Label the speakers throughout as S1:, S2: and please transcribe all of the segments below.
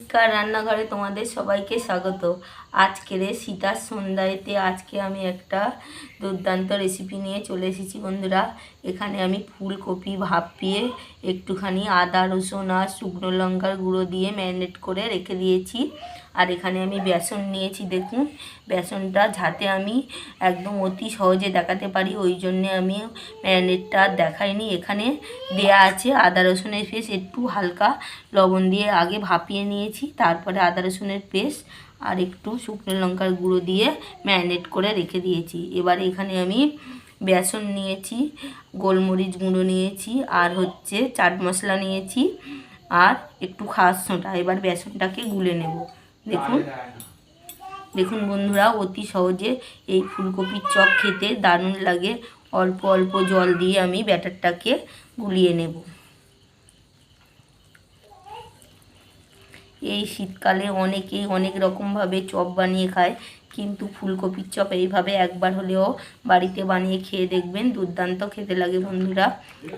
S1: নমস্কার রান্নাঘরে তোমাদের সবাইকে স্বাগত। আজকের শীতার সন্ধ্যায়তে আজকে আমি একটা দুর্দান্ত রেসিপি নিয়ে চলে এসেছি বন্ধুরা। এখানে আমি ফুলকপি, ভাপিয়ে, একটুখানি আদা, রসুন আর শুকনো লঙ্কার গুঁড়ো দিয়ে ম্যারিনেট করে রেখে দিয়েছি। আর এখানে আমি বেসন নিয়েছি, দেখুন। বেসনটা যাতে আমি একদম অতি সহজে দেখাতে পারি, ওই জন্যে আমি ম্যারিনেটটা দেখাইনি। এখানে দেয়া আছে আদা রসুনের পেস্ট, একটু হালকা লবণ দিয়ে আগে ভাপিয়ে নিয়েছি, তারপরে আদা রসুনের পেস্ট আর একটু শুকনো লঙ্কার গুঁড়ো দিয়ে ম্যারিনেট করে রেখে দিয়েছি। এবার এখানে আমি বেসন নিয়েছি, গোলমরিচ গুঁড়ো নিয়েছি, আর হচ্ছে চাট মশলা নিয়েছি, আর একটু খাস সোঁটা এবার বেসনটাকে গুলে নেব। দেখুন। দেখুন বন্ধুরা, অতি সহজে এই ফুলকপির চপ খেতে দারুণ লাগে। অল্প অল্প জল দিয়ে আমি ব্যাটারটাকে গুলিয়ে নেব। এই শীতকালে অনেকেই অনেক রকমভাবে চপ বানিয়ে খায়, কিন্তু ফুলকপির চপ এইভাবে একবার হলেও বাড়িতে বানিয়ে খেয়ে দেখবেন, দুর্দান্ত খেতে লাগে বন্ধুরা।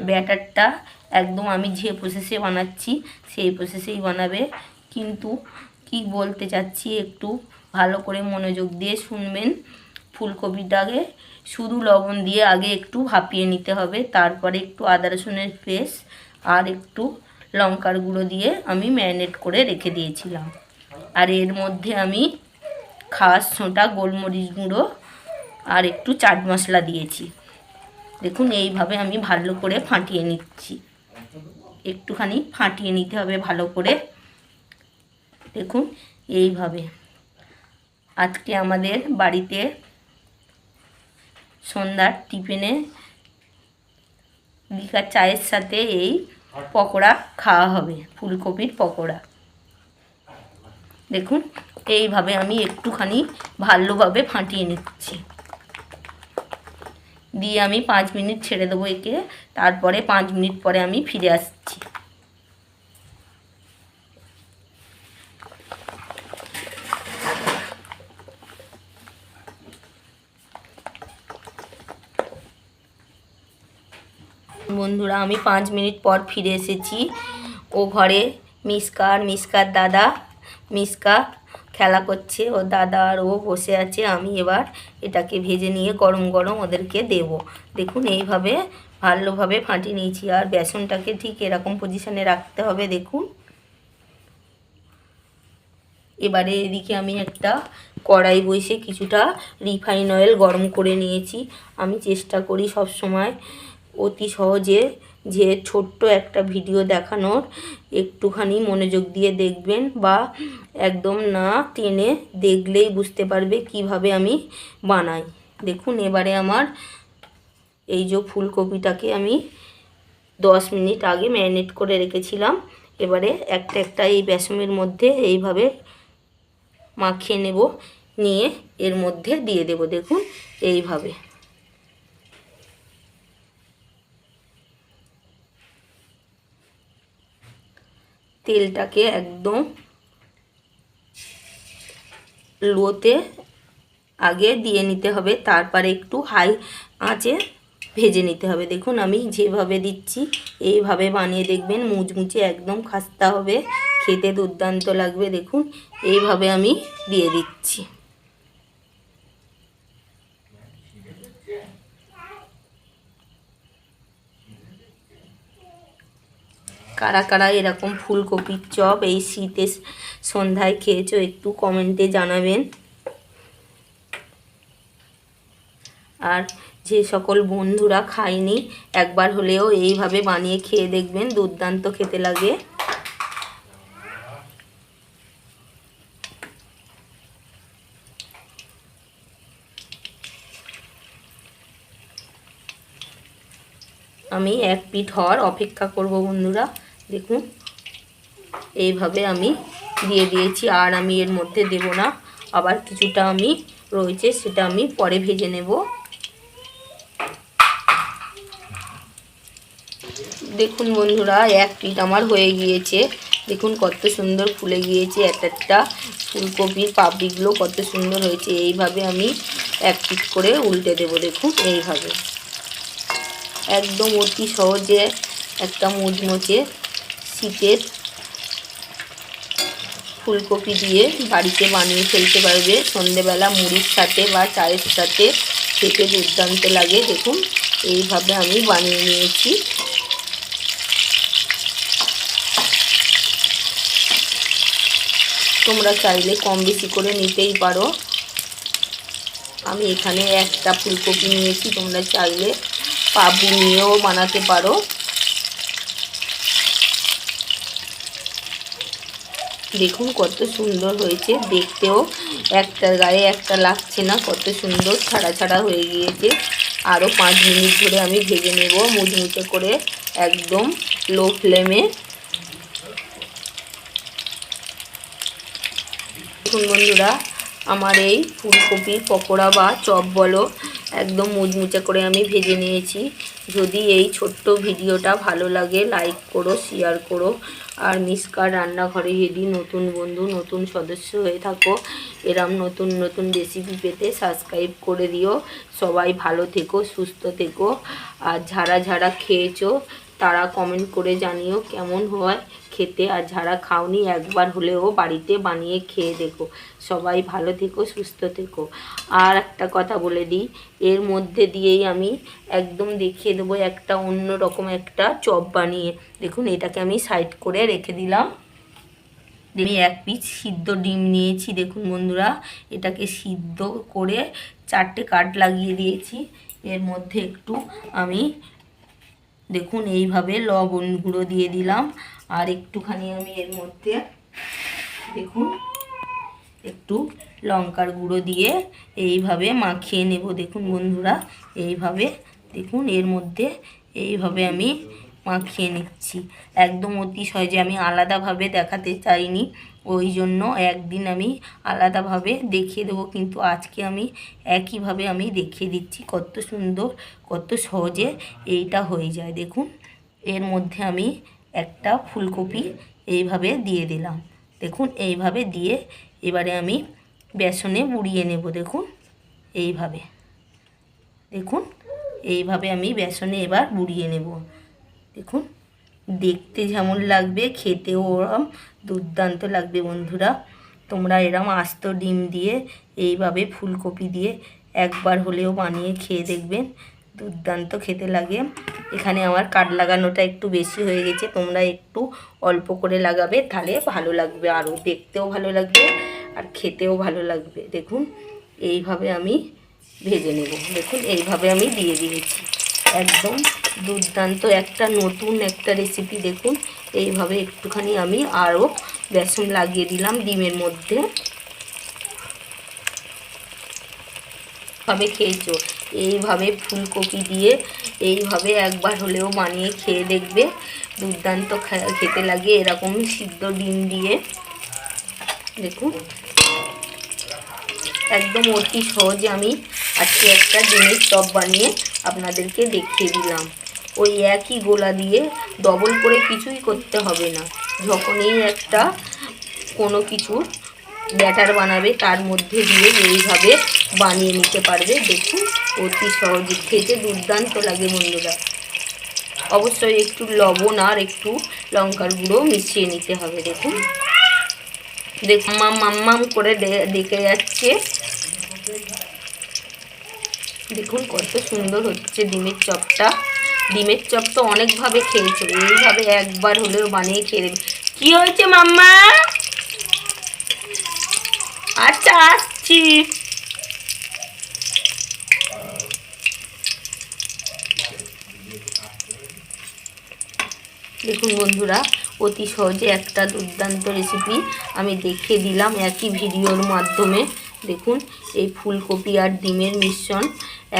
S1: ব্যাটারটা একদম আমি যে প্রসেসে বানাচ্ছি, সেই প্রসেসেই বানাবে। কিন্তু কি বলতে চাচ্ছি একটু ভালো করে মনোযোগ দিয়ে শুনবেন। ফুলকপিটাকে শুধু লবণ দিয়ে আগে একটু ভাপিয়ে নিতে হবে, তারপরে একটু আদা রসুনের পেস্ট আর একটু লঙ্কার গুঁড়ো দিয়ে আমি ম্যারিনেট করে রেখে দিয়েছিলাম। আর এর মধ্যে আমি খাস ছোটা গোলমরিচ গুঁড়ো আর একটু চাট মশলা দিয়েছি। দেখুন, এইভাবে আমি ভালো করে ফাটিয়ে নিচ্ছি। একটুখানি ফাটিয়ে নিতে হবে ভালো করে। দেখুন, এইভাবে। আজকে আমাদের বাড়িতে সন্ধ্যার টিফিনে লিকার চায়ের সাথে এই পকোড়া খাওয়া হবে, ফুলকপির পকোড়া। দেখুন, এইভাবে আমি একটুখানি ভালোভাবে ফাটিয়ে নিচ্ছি। দিয়ে আমি পাঁচ মিনিট ছেড়ে দেবো একে, তারপরে পাঁচ মিনিট পরে আমি ফিরে আসছি। বন্ধুরা, আমি পাঁচ মিনিট পর ফিরে এসেছি। ও ঘরে মিসকা আর মিসকার দাদা, মিসকা খেলা করছে, ও দাদা আর ও বসে আছে, আমি এবার এটাকে ভেজে নিয়ে গরম গরম ওদেরকে দেব। দেখুন, এইভাবে ভালোভাবে ফাটিয়ে নিয়েছি, আর বেসনটাকে ঠিক এরকম পজিশনে রাখতে হবে, দেখুন। এবারে এদিকে আমি একটা কড়াই বসে কিছুটা রিফাইন অয়েল গরম করে নিয়েছি। আমি চেষ্টা করি সব সময় অতি সহজে যে ছোট্ট একটা ভিডিও দেখানোর একটুখানি মনোযোগ দিয়ে দেখবেন বা একদম না টেনে দেখলেই বুঝতে পারবে কীভাবে আমি বানাই। দেখুন, এবারে আমার এই যে ফুলকপিটাকে আমি দশ মিনিট আগে ম্যারিনেট করে রেখেছিলাম। এবারে একটা একটা এই বেসমের মধ্যে এইভাবে মাখিয়ে নেব, নিয়ে এর মধ্যে দিয়ে দেব। দেখুন, এইভাবে। তেলটাকে একদম লোতে আগে দিয়ে নিতে হবে, তারপরে একটু হাই আঁচে ভেজে নিতে হবে। দেখুন, আমি যেভাবে দিচ্ছি, এইভাবে বানিয়ে দেখবেন, মুচমুচে একদম খাস্তা হবে, খেতে দুর্দান্ত লাগবে। দেখুন, এইভাবে আমি দিয়ে দিচ্ছি। কারা কারা এরকম ফুলকপির চপ এই শীতে সন্ধ্যায় খেয়েছো একটু কমেন্টে জানাবেন। আর যে সকল বন্ধুরা খায়নি, একবার হলেও এইভাবে বানিয়ে খেয়ে দেখবেন, দুর্দান্ত খেতে লাগে। আমি এক পিঠ হওয়ার অপেক্ষা করব বন্ধুরা। দেখুন, এইভাবে আমি দিয়ে দিয়েছি, আর আমি এর মধ্যে দেব না। আবার কিছুটা আমি রয়েছে, সেটা আমি পরে ভেজে নেব। দেখুন বন্ধুরা, এক পিঠ আমার হয়ে গিয়েছে। দেখুন কত সুন্দর ফুলে গিয়েছে, এক একটা ফুলকপির পাপড়িগুলো কত সুন্দর হয়েছে। এইভাবে আমি এক পিঠ করে উল্টে দেব, দেখুন এইভাবে। একদম অতি সহজে একটা মুচমুচে শীতের ফুলকপি দিয়ে বাড়িতে বানিয়ে ফেলতে পারবে। সন্ধেবেলা মুড়ির সাথে বা চায়ের সাথে খেতে দুর্দান্ত লাগে। দেখুন, এইভাবে আমি বানিয়ে নিয়েছি। তোমরা চাইলে কম বেশি করে নিতেই পারো। আমি এখানে একটা ফুলকপি নিয়েছি। তোমরা চাইলে পাবু নিয়েও বানাতে পারো। দেখুন কত সুন্দর হয়েছে। দেখতেও একটার গায়ে একটা লাগছে না, কত সুন্দর ছাড়া ছাড়া হয়ে গিয়েছে। আরও পাঁচ মিনিট ধরে আমি ভেজে নেব মুচমুচে করে একদম লো ফ্লেমে। দেখুন বন্ধুরা, আমার এই ফুলকপির পকোড়া বা চপ বলো একদম মুচমুচে করে আমি ভেজে নিয়েছি। যদি এই ছোট্ট ভিডিওটা ভালো লাগে লাইক করো শেয়ার করো। আর মিসকার রান্নাঘরে যদি নতুন বন্ধু, নতুন সদস্য হয়ে থাকো। এরম নতুন নতুন রেসিপি পেতে সাবস্ক্রাইব করে দিও। সবাই ভালো থেকো, সুস্থ থেকো। আর যারা যারা খেয়েছো, তারা কমেন্ট করে জানিও কেমন হয়। খেতে আর যারা খাওনি একবার হলেও বাড়িতে বানিয়ে খেয়ে দেখো। সবাই ভালো থেকো, সুস্থ থেকো। আর একটা কথা বলে দিই, এর মধ্যে দিয়েই আমি একদম দেখিয়ে দেবো একটা অন্য রকম একটা চপ বানিয়ে। দেখুন, এটাকে আমি সাইড করে রেখে দিলাম। আমি এক পিস সিদ্ধ ডিম নিয়েছি, দেখুন বন্ধুরা, এটাকে সিদ্ধ করে চারটে কাট লাগিয়ে দিয়েছি। এর মধ্যে একটু আমি, দেখুন, এইভাবে লবণ গুঁড়ো দিয়ে দিলাম। আর একটুখানি আমি এর মধ্যে দেখুন, একটু লঙ্কার গুঁড়ো দিয়ে এইভাবে মাখিয়ে নেব। দেখুন বন্ধুরা, এইভাবে, দেখুন এর মধ্যে এইভাবে আমি মাখিয়ে নিচ্ছি। একদম অতি সহজে আমি আলাদাভাবে দেখাতে চাইনি, ওই জন্য একদিন আমি আলাদাভাবে দেখিয়ে দেবো, কিন্তু আজকে আমি একইভাবে আমি দেখিয়ে দিচ্ছি। কত সুন্দর, কত সহজে এইটা হয়ে যায়। দেখুন, এর মধ্যে আমি একটা ফুলকপি এইভাবে দিয়ে দিলাম। দেখুন, এইভাবে দিয়ে এবারে আমি বেসনে বুড়িয়ে নেব, দেখুন, এইভাবে। দেখুন, এইভাবে আমি বেসনে এবার বুড়িয়ে নেব। দেখুন, দেখতে যেমন লাগবে, খেতেও ওরম দুর্দান্ত লাগবে বন্ধুরা। তোমরা এরম আস্ত ডিম দিয়ে এইভাবে ফুলকপি দিয়ে একবার হলেও বানিয়ে খেয়ে দেখবেন। দুর্দান্ত খেতে লাগে। এখানে আমার কাঠ লাগানোটা একটু বেশি হয়ে গেছে, তোমরা একটু অল্প করে লাগাবে, তাহলে ভালো লাগবে আরও দেখতেও ভালো লাগবে আর খেতেও ভালো লাগবে। দেখুন, এইভাবে আমি ভেজে নেব। দেখুন, এইভাবে আমি দিয়ে দিয়েছি। একদম দুর্দান্ত একটা নতুন একটা রেসিপি দেখুন। এইভাবে একটুখানি আমি আরও বেসন লাগিয়ে দিলাম ডিমের মধ্যে। ভাবে খেয়েছো। এইভাবে ফুলকপি দিয়ে এইভাবে একবার হলেও বানিয়ে খেয়ে দেখবে। দুর্দান্ত খেতে লাগে এরকম সিদ্ধ ডিম দিয়ে। দেখুন। একদম অতি সহজে আমি আজকে একটা ডিমের চপ বানিয়ে আপনাদেরকে দেখিয়ে দিলাম। ওই একই গোলা দিয়ে ডবল করে কিছুই করতে হবে না। যখনই একটা কোনো কিছুর ব্যাটার বানাবে, তার মধ্যে দিয়ে এইভাবে বানিয়ে নিতে পারবে। দেখুন, অতি সহজে খেতে দুর্দান্ত লাগে বন্ধুরা। অবশ্যই একটু লবণ আর একটু লঙ্কার গুঁড়ো মিশিয়ে নিতে হবে, দেখুন। দেখুন, মাম মাম্মাম করে দেখে যাচ্ছে। দেখুন, কত সুন্দর হচ্ছে ডিমের চপটা। ডিমের চপ তো অনেকভাবে খেয়েছে, এইভাবে একবার হলেও বানিয়ে খেয়ে দেবে। কী হয়েছে, মাম্মা? আচ্ছা আসছি। দেখুন বন্ধুরা, অতি সহজে একটা দুর্দান্ত রেসিপি আমি দেখে দিলাম একই ভিডিওর মাধ্যমে। দেখুন, এই ফুলকপি আর ডিমের মিশ্রণ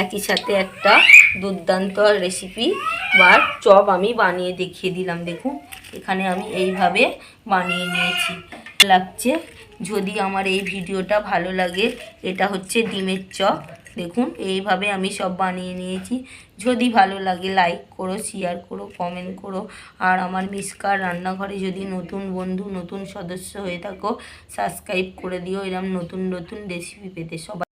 S1: একই সাথে একটা দুর্দান্ত রেসিপি বা চপ আমি বানিয়ে দেখিয়ে দিলাম। দেখুন, এখানে আমি এইভাবে বানিয়ে নিয়েছি। লাগছে। যদি আমার এই ভিডিওটা ভালো লাগে, এটা হচ্ছে ডিমের চপ। দেখুন, এইভাবে আমি সব বানিয়ে নিয়েছি। যদি ভালো লাগে লাইক করো শেয়ার করো কমেন্ট করো। আর আমার মিসকার রান্নাঘরে যদি নতুন বন্ধু, নতুন সদস্য হয়ে থাকো সাবস্ক্রাইব করে দিও। এরম নতুন নতুন রেসিপি পেতে সবাই